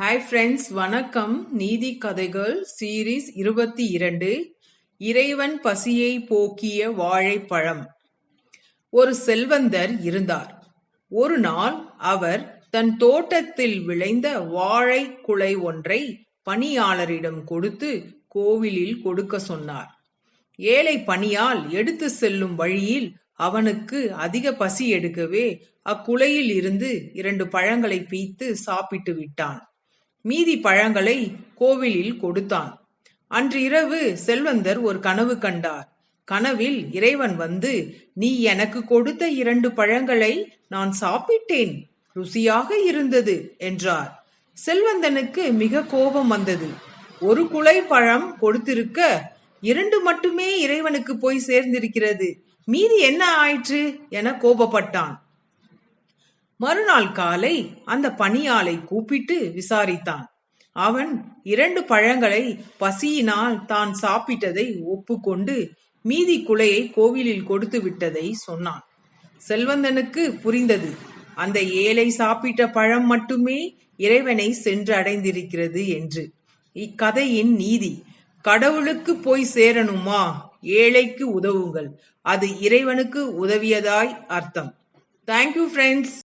Hi friends வணக்கம். நீதி கதைகள் சீரீஸ் இருபத்தி இரண்டு இறைவன் பசியை போக்கிய வாழைப்பழம். ஒரு செல்வந்தர் இருந்தார். ஒரு நாள் அவர் தன் தோட்டத்தில் விளைந்த வாழை குலை ஒன்றை பணியாளரிடம் கொடுத்து கோவிலில் கொடுக்க சொன்னார். ஏழை பணியால் எடுத்து செல்லும் வழியில் அவனுக்கு அதிக பசி எடுக்கவே அக்குலையில் இருந்து இரண்டு பழங்களை பீத்து சாப்பிட்டு விட்டான். மீதி பழங்களை கோவிலில் கொடுத்தான். அன்று இரவு செல்வந்தர் ஒரு கனவு கண்டார். கனவில் இறைவன் வந்து நீ எனக்கு கொடுத்த இரண்டு பழங்களை நான் சாப்பிட்டேன். ருசியாக இருந்தது என்றார். செல்வந்தனுக்கு மிக கோபம் வந்தது. ஒரு குலை பழம் கொடுத்திருக்க இரண்டு மட்டுமே இறைவனுக்கு போய் சேர்ந்திருக்கிறது. மீதி என்ன ஆயிற்று? என கோபப்பட்டான். மறுநாள் காலை அந்த பணியாளை கூப்பிட்டு விசாரித்தான். அவன் இரண்டு பழங்களை பசியினால் தான் சாப்பிட்டதை ஒப்புக்கொண்டு மீதி குலையை கோவிலில் கொடுத்து விட்டதை சொன்னான். செல்வந்தனுக்கு புரிந்தது. அந்த ஏழை சாப்பிட்ட பழம் மட்டுமே இறைவனை சென்று அடைந்திருக்கிறது என்று. இக்கதையின் நீதி கடவுளுக்கு போய் சேரணுமா? ஏழைக்கு உதவுங்கள். அது இறைவனுக்கு உதவியதாய் அர்த்தம். Thank you friends